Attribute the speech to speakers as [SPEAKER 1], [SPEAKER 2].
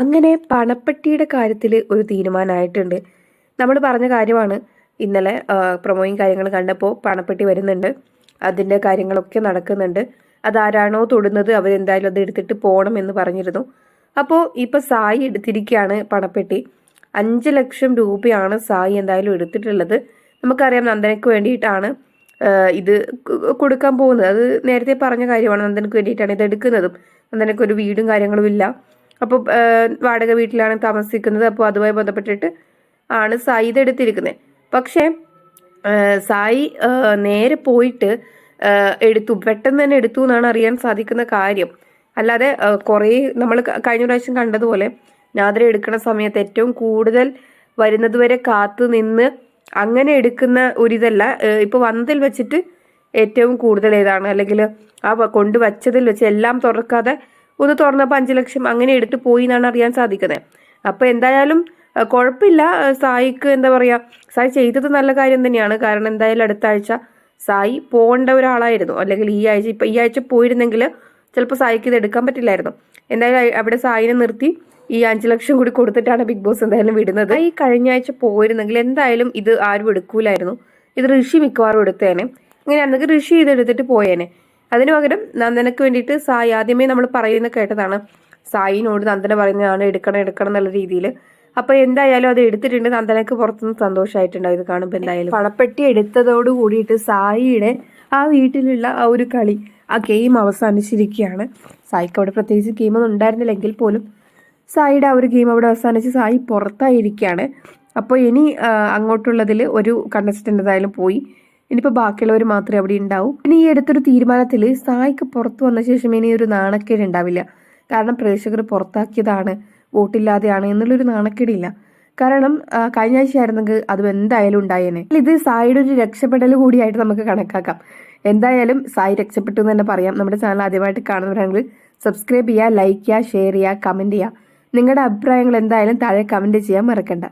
[SPEAKER 1] അങ്ങനെ പണപ്പെട്ടിയുടെ കാര്യത്തിൽ ഒരു തീരുമാനമായിട്ടുണ്ട് നമ്മൾ പറഞ്ഞ കാര്യമാണ്. ഇന്നലെ പ്രൊമോയും കാര്യങ്ങളും കണ്ടപ്പോൾ പണപ്പെട്ടി വരുന്നുണ്ട്. അതിന്റെ കാര്യങ്ങളൊക്കെ നടക്കുന്നുണ്ട്. അതാരാണോ തൊടുന്നത് അവരെന്തായാലും അത് എടുത്തിട്ട് പോകണം എന്ന് പറഞ്ഞിരുന്നു. അപ്പോൾ ഇപ്പോൾ സായി എടുത്തിരിക്കുകയാണ് പണപ്പെട്ടി. അഞ്ച് ലക്ഷം രൂപയാണ് സായി എന്തായാലും എടുത്തിട്ടുള്ളത്. നമുക്കറിയാം നന്ദനയ്ക്ക് വേണ്ടിയിട്ടാണ് ഇത് കൊടുക്കാൻ പോകുന്നത്. അത് നേരത്തെ പറഞ്ഞ കാര്യമാണ് നന്ദനക്ക് വേണ്ടിയിട്ടാണ് ഇത് എടുക്കുന്നതും. നന്ദനക്ക് ഒരു വീടും കാര്യങ്ങളും ഇല്ല. അപ്പോൾ വാടക വീട്ടിലാണ് താമസിക്കുന്നത്. അപ്പോൾ അതുമായി ബന്ധപ്പെട്ടിട്ട് ആണ് സായി ഇതെടുത്തിരിക്കുന്നത് പക്ഷേ സായി നേരെ പോയിട്ട് എടുത്തു. പെട്ടെന്ന് തന്നെ എടുത്തു എന്നാണ് അറിയാൻ സാധിക്കുന്ന കാര്യം. അല്ലാതെ കുറേ നമ്മൾ കഴിഞ്ഞ പ്രാവശ്യം കണ്ടതുപോലെ നാദ്ര എടുക്കുന്ന സമയത്ത് ഏറ്റവും കൂടുതൽ വരുന്നതുവരെ കാത്തു നിന്ന് അങ്ങനെ എടുക്കുന്ന ഒരിതല്ല. ഇപ്പോൾ ഇപ്പൊ വന്നതിൽ വെച്ചിട്ട് ഏറ്റവും കൂടുതൽ ഏതാണ്? അല്ലെങ്കിൽ ആ കൊണ്ടുവച്ചതിൽ വെച്ച് എല്ലാം തുറക്കാതെ ഒന്ന് തുറന്നപ്പോൾ അഞ്ച് ലക്ഷം അങ്ങനെ എടുത്ത് പോയി എന്നാണ് അറിയാൻ സാധിക്കുന്നത് അപ്പൊ എന്തായാലും കുഴപ്പമില്ല സായിക്ക് എന്താ പറയാ സായി ചെയ്തത് നല്ല കാര്യം തന്നെയാണ്. കാരണം എന്തായാലും അടുത്ത ആഴ്ച സായി പോകേണ്ട ഒരാളായിരുന്നു. അല്ലെങ്കിൽ ഈ ആഴ്ച ഇപ്പൊ ഈ ആഴ്ച പോയിരുന്നെങ്കിൽ ചിലപ്പോൾ സായിക്ക് ഇത് എടുക്കാൻ പറ്റില്ലായിരുന്നു. എന്തായാലും അവിടെ സായിനെ നിർത്തി ഈ അഞ്ചു ലക്ഷം കൂടി കൊടുത്തിട്ടാണ് ബിഗ് ബോസ് എന്തായാലും വിടുന്നത്. ഈ കഴിഞ്ഞ ആഴ്ച പോയിരുന്നെങ്കിൽ എന്തായാലും ഇത് ആരും എടുക്കൂലായിരുന്നു. ഇത് ഋഷി മിക്കവാറും എടുത്തേനെ. ഇങ്ങനെ അന്നൊക്കെ ഋഷി ഇത് എടുത്തിട്ട് പോയേനെ. അതിനു പകരം നന്ദനക്ക് വേണ്ടിയിട്ട് സായി ആദ്യമേ നമ്മൾ പറയുന്ന കേട്ടതാണ്. സായിനോട് നന്ദന പറയുന്നതാണ് എടുക്കണം എടുക്കണം എന്നുള്ള രീതിയിൽ അപ്പൊ എന്തായാലും അത് എടുത്തിട്ടുണ്ട്. നന്ദനക്ക് പുറത്തുനിന്ന് സന്തോഷമായിട്ടുണ്ടാവും ഇത് കാണുമ്പോൾ എന്തായാലും. പണപ്പെട്ടി എടുത്തതോട് കൂടിയിട്ട് സായിയുടെ ആ വീട്ടിലുള്ള ആ ഒരു കളി ആ ഗെയിം അവസാനിച്ചിരിക്കുകയാണ്. സായിക്ക് അവിടെ പ്രത്യേകിച്ച് ഗെയിമൊന്നും ഉണ്ടായിരുന്നില്ലെങ്കിൽ പോലും സായിയുടെ ആ ഒരു ഗെയിം അവിടെ അവസാനിച്ച് സായി പുറത്തായിരിക്കുകയാണ്. അപ്പോൾ ഇനി അങ്ങോട്ടുള്ളതിൽ ഒരു കണ്ടസ്റ്റന്റ് എന്തായാലും പോയി. ഇനിയിപ്പോൾ ബാക്കിയുള്ളവർ മാത്രമേ അവിടെ ഉണ്ടാവൂ. ഇനി ഈ അടുത്തൊരു തീരുമാനത്തിൽ സായിക്ക് പുറത്തു വന്ന ശേഷം ഇനി ഒരു നാണക്കേട് ഉണ്ടാവില്ല. കാരണം പ്രേക്ഷകർ പുറത്താക്കിയതാണ്. വോട്ടില്ലാതെയാണ് എന്നുള്ളൊരു നാണക്കേടില്ല. കാരണം കഴിഞ്ഞ ആഴ്ച ആയിരുന്നെങ്കിൽ അത് എന്തായാലും ഉണ്ടായേനെ. ഇത് സായിയുടെ ഒരു രക്ഷപ്പെടൽ കൂടിയായിട്ട് നമുക്ക് കണക്കാക്കാം. എന്തായാലും സായി രക്ഷപ്പെട്ടു എന്ന് തന്നെ പറയാം. നമ്മുടെ ചാനൽ ആദ്യമായിട്ട് കാണുന്നവരാണെങ്കിൽ സബ്സ്ക്രൈബ് ചെയ്യുക ലൈക്ക് ചെയ്യുക ഷെയർ ചെയ്യുക കമന്റ് ചെയ്യുക. നിങ്ങളുടെ അഭിപ്രായങ്ങൾ എന്തായാലും താഴെ കമന്റ് ചെയ്യാൻ മറക്കണ്ട.